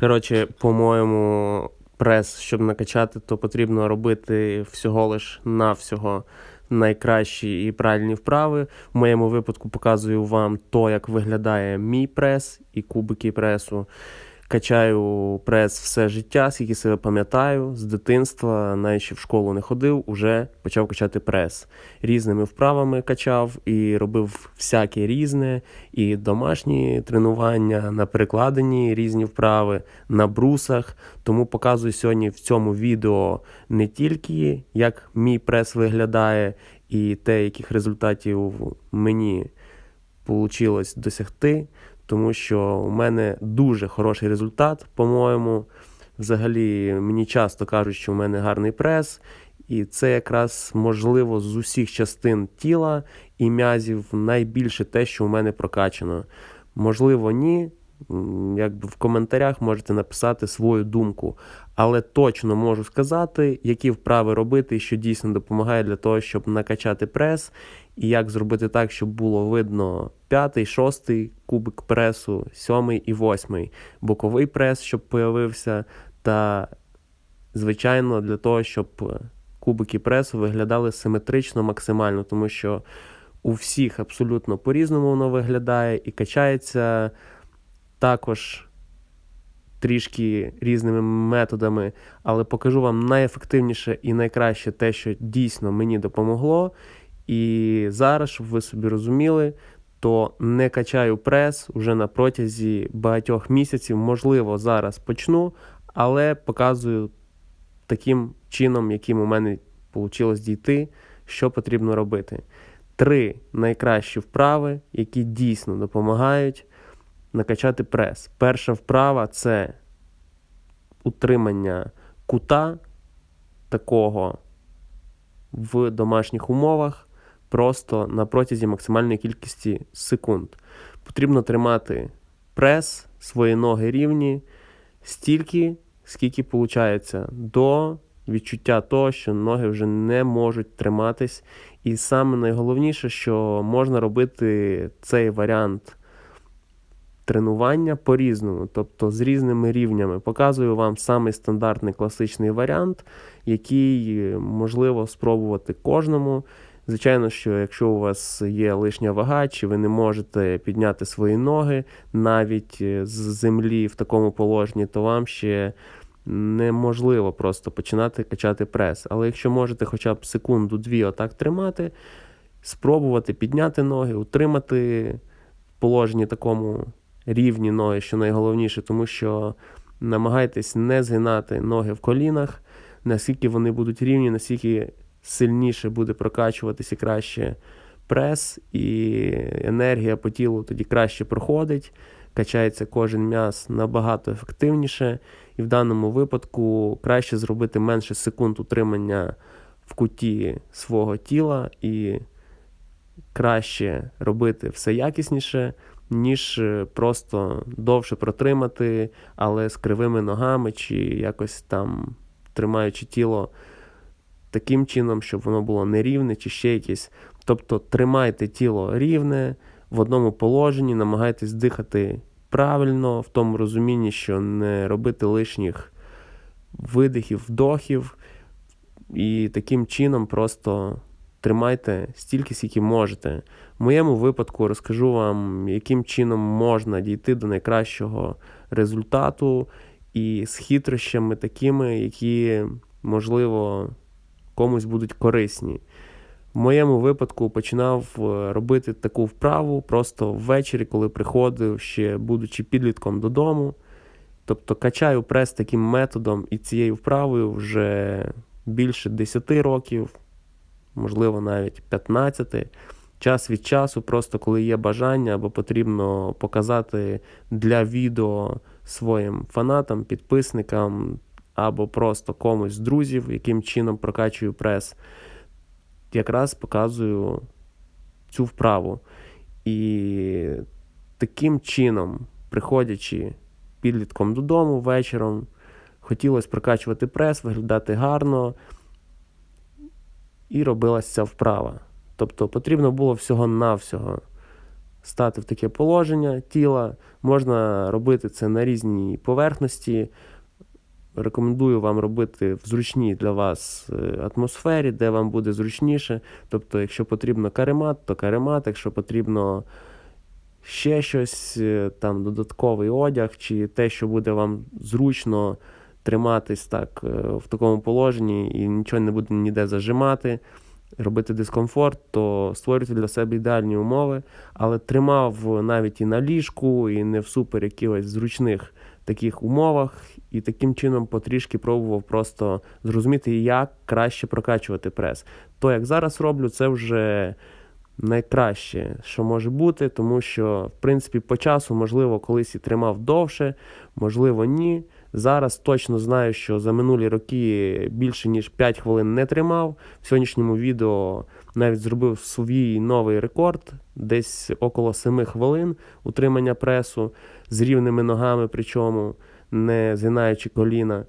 Коротше, по-моєму, прес, щоб накачати, то потрібно робити всього лиш навсього найкращі і правильні вправи. В моєму випадку показую вам то, як виглядає мій прес і кубики пресу. Качаю прес все життя, скільки себе пам'ятаю, з дитинства, навіть ще в школу не ходив, уже почав качати прес. Різними вправами качав і робив всяке різне, і домашні тренування, на перекладині різні вправи, на брусах. Тому показую сьогодні в цьому відео не тільки як мій прес виглядає, і те, яких результатів мені вийшло досягти тому що у мене дуже хороший результат, по-моєму. Взагалі, мені часто кажуть, що в мене гарний прес, і це якраз можливо з усіх частин тіла і м'язів найбільше те, що у мене прокачано. Можливо, ні. Якби в коментарях можете написати свою думку, але точно можу сказати, які вправи робити, що дійсно допомагає для того, щоб накачати прес, і як зробити так, щоб було видно п'ятий, шостий кубик пресу, сьомий і восьмий, боковий прес, щоб появився, та, звичайно, для того, щоб кубики пресу виглядали симетрично максимально, тому що у всіх абсолютно по-різному воно виглядає і качається також. Трішки різними методами, але покажу вам найефективніше і найкраще те, що дійсно мені допомогло. І зараз, щоб ви собі розуміли, то не качаю прес уже на протязі багатьох місяців. Можливо, зараз почну, але показую таким чином, яким у мене вийшло дійти, що потрібно робити. Три найкращі вправи, які дійсно допомагають накачати прес. Перша вправа це утримання кута такого в домашніх умовах просто на протязі максимальної кількості секунд. Потрібно тримати прес, свої ноги рівні стільки, скільки виходить, до відчуття того, що ноги вже не можуть триматись. І саме найголовніше, що можна робити цей варіант. Тренування по-різному, тобто з різними рівнями. Показую вам самий стандартний класичний варіант, який можливо спробувати кожному. Звичайно, що якщо у вас є лишня вага, чи ви не можете підняти свої ноги навіть е, з землі в такому положенні, то вам ще неможливо просто починати качати прес. Але якщо можете хоча б секунду-дві отак тримати, спробувати підняти ноги, утримати в положенні такому рівні ноги, що найголовніше, тому що намагайтесь не згинати ноги в колінах, наскільки вони будуть рівні, наскільки сильніше буде прокачуватися краще прес, і енергія по тілу тоді краще проходить, качається кожен м'яз набагато ефективніше. І в даному випадку краще зробити менше секунд утримання в куті свого тіла і краще робити все якісніше, ніж просто довше протримати, але з кривими ногами чи якось там тримаючи тіло таким чином, щоб воно було нерівне чи ще якесь. Тобто тримайте тіло рівне в одному положенні, намагайтесь дихати правильно, в тому розумінні, що не робити лишніх видихів, вдохів. І таким чином просто тримайте стільки, скільки можете. В моєму випадку розкажу вам, яким чином можна дійти до найкращого результату і з хитрощами такими, які, можливо, комусь будуть корисні. В моєму випадку починав е, робити таку вправу просто ввечері, коли приходив, ще будучи підлітком додому. Тобто качаю прес таким методом і цією вправою вже більше 10 років, можливо, навіть 15. Час від часу, просто коли є бажання або потрібно показати для відео своїм фанатам, підписникам або просто комусь з друзів, яким чином прокачую прес, якраз показую цю вправу. І таким чином, приходячи підлітком додому вечором, хотілося прокачувати прес, виглядати гарно, і робилася ця вправа. Тобто потрібно було всього-навсього стати в таке положення тіла. Можна робити це на різній поверхності. Рекомендую вам робити в зручній для вас е, атмосфері, де вам буде зручніше. Тобто, якщо потрібно каремат, то каремат, якщо потрібно ще щось, е, там додатковий одяг, чи те, що буде вам зручно триматись так е, в такому положенні і нічого не буде ніде зажимати, робити дискомфорт, то створюйте для себе ідеальні умови, але тримав навіть і на ліжку, і не в супер якихось зручних таких умовах, і таким чином потрішки пробував просто зрозуміти, як краще прокачувати прес. То, як зараз роблю, це вже найкраще, що може бути, тому що, в принципі, по часу, можливо, колись і тримав довше, можливо, ні. Зараз точно знаю, що за минулі роки більше ніж 5 хвилин не тримав. В сьогоднішньому відео навіть зробив свій новий рекорд, десь около 7 хвилин утримання пресу з рівними ногами, причому не згинаючи коліна.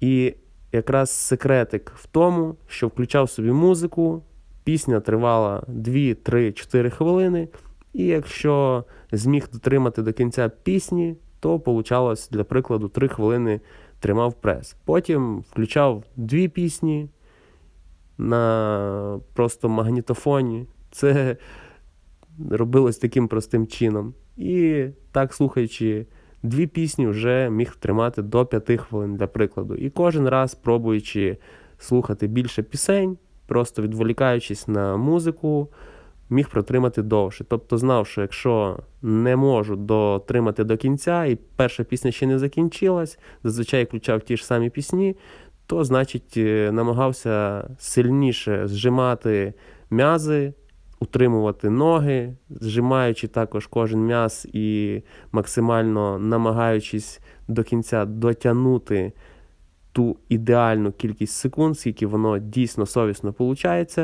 І якраз секретик в тому, що включав собі музику, пісня тривала 2, 3, 4 хвилини. І якщо зміг дотримати до кінця пісні, то получалось, для прикладу, 3 хвилини тримав прес. Потім включав дві пісні на просто магнітофоні. Це робилось таким простим чином. І так, слухаючи дві пісні, вже міг тримати до 5 хвилин, для прикладу. І кожен раз, пробуючи слухати більше пісень, просто відволікаючись на музику, міг протримати довше. Тобто знав, що якщо не можу дотримати до кінця, і перша пісня ще не закінчилась, зазвичай включав ті ж самі пісні, то значить е, намагався сильніше зжимати м'язи. Утримувати ноги, зжимаючи також кожен м'яз і максимально намагаючись до кінця дотягнути ту ідеальну кількість секунд, скільки воно дійсно совісно виходить.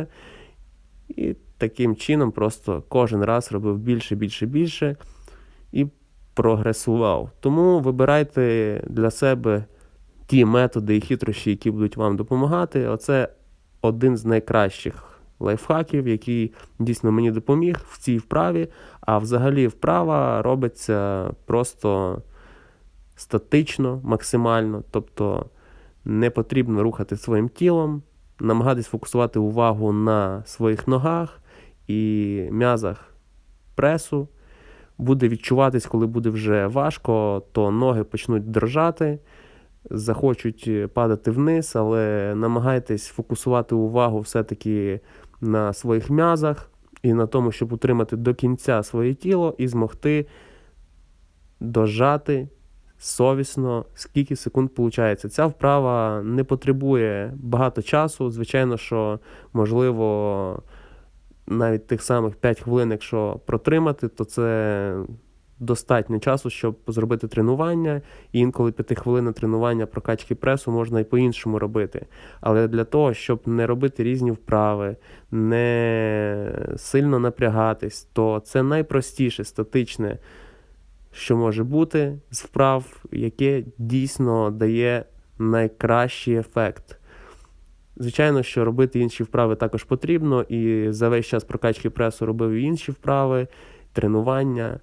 І таким чином просто кожен раз робив більше, більше, більше і прогресував. Тому вибирайте для себе ті методи і хитрощі, які будуть вам допомагати. Оце один з найкращих лайфхаків, який дійсно мені допоміг в цій вправі. А взагалі вправа робиться просто статично, максимально. Тобто не потрібно рухати своїм тілом, намагатись фокусувати увагу на своїх ногах і м'язах пресу. Буде відчуватись, коли буде вже важко, то ноги почнуть дрожати, захочуть падати вниз, але намагайтесь фокусувати увагу все-таки на своїх м'язах і на тому, щоб утримати до кінця своє тіло і змогти дожати совісно, скільки секунд виходить. Ця вправа не потребує багато часу. Звичайно, що можливо навіть тих самих 5 хвилин, якщо протримати, то це достатньо часу, щоб зробити тренування. І інколи 5 хвилин тренування прокачки пресу можна і по-іншому робити. Але для того, щоб не робити різні вправи, не сильно напрягатись, то це найпростіше статичне що може бути з вправ, яке дійсно дає найкращий ефект. Звичайно, що робити інші вправи також потрібно, і за весь час прокачки пресу робив інші вправи, тренування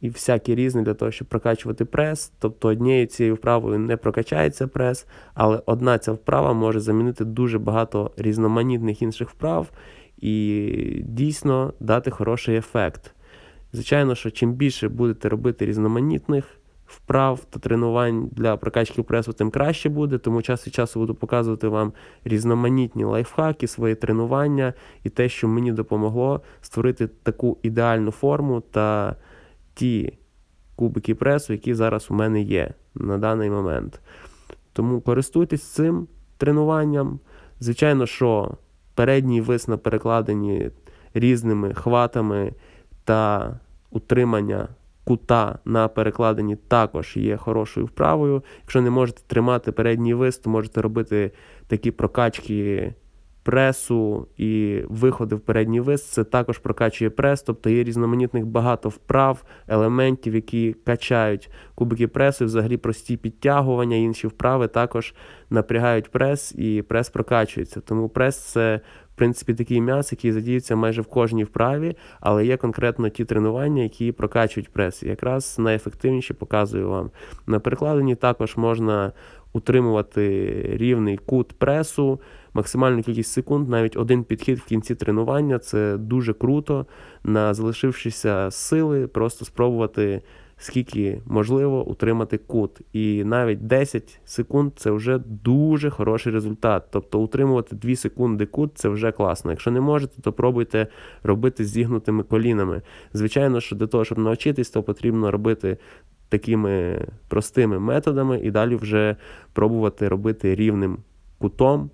і всякі різні для того, щоб прокачувати прес. Тобто однією цією вправою не прокачається прес, але одна ця вправа може замінити дуже багато різноманітних інших вправ і дійсно дати хороший ефект. Звичайно, що чим більше будете робити різноманітних вправ та тренувань для прокачки пресу, тим краще буде. Тому час від часу буду показувати вам різноманітні лайфхаки, свої тренування і те, що мені допомогло створити таку ідеальну форму та ті кубики пресу, які зараз у мене є на даний момент. Тому користуйтесь цим тренуванням. Звичайно, що передній вис на перекладенні різними хватами та утримання кута на перекладенні також є хорошою вправою. Якщо не можете тримати передній вис, то можете робити такі прокачки пресу і виходи в передній вис. Це також прокачує прес, тобто є різноманітних багато вправ, елементів, які качають кубики пресу, взагалі прості підтягування, інші вправи також напрягають прес і прес прокачується. Тому прес це принципі, такий м'яз, який задіється майже в кожній вправі, але є конкретно ті тренування, які прокачують прес. І якраз найефективніші показую вам. На перекладенні також можна утримувати рівний кут пресу, максимальну кількість секунд, навіть один підхід в кінці тренування це дуже круто. На залишившися сили, просто спробувати скільки можливо утримати кут. І навіть 10 секунд це вже дуже хороший результат. Тобто утримувати 2 секунди кут це вже класно. Якщо не можете, то пробуйте робити зігнутими колінами. Звичайно, що для того, щоб навчитись, то потрібно робити. Такими простими методами і далі вже пробувати робити рівним кутом,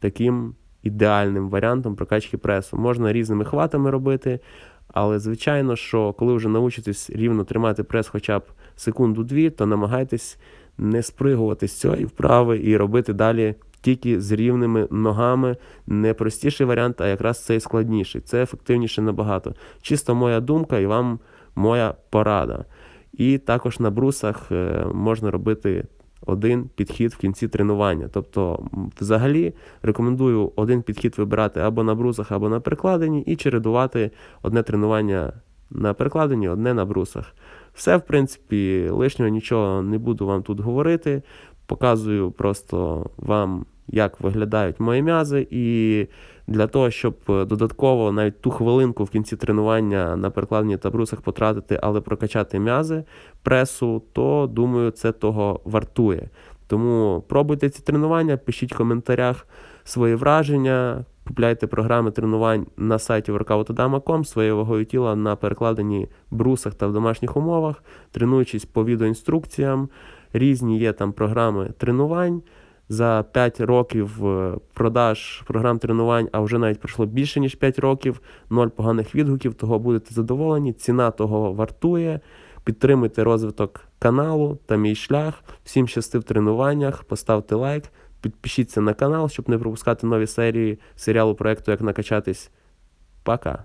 таким ідеальним варіантом прокачки пресу. Можна різними хватами робити, але звичайно, що коли вже научитесь рівно тримати прес хоча б секунду-дві, то намагайтесь не спригувати з цієї вправи і робити далі тільки з рівними ногами. Не простіший варіант, а якраз цей складніший. Це ефективніше набагато. Чисто моя думка і вам моя порада. І також на брусах е, можна робити один підхід в кінці тренування. Тобто, взагалі, рекомендую один підхід вибирати або на брусах, або на перекладині, і чередувати одне тренування на перекладині, одне на брусах. Все, в принципі, лишнього нічого не буду вам тут говорити. Показую просто вам, як виглядають мої м'язи, і для того, щоб е, додатково навіть ту хвилинку в кінці тренування на перекладині та брусах потратити, але прокачати м'язи, пресу, то думаю, це того вартує. Тому пробуйте ці тренування, пишіть в коментарях свої враження, купляйте програми тренувань на сайті workoutodama.com своєю вагою тіла на перекладенні брусах та в домашніх умовах, тренуючись по відеоінструкціям. Різні є там програми тренувань. За 5 років е, продаж програм тренувань, а вже навіть пройшло більше ніж 5 років, ноль поганих відгуків, того будете задоволені. Ціна того вартує. Підтримуйте розвиток каналу та мій шлях. Всім щасти в тренуваннях, поставте лайк, підпишіться на канал, щоб не пропускати нові серії серіалу проекту Як накачатись. Пока!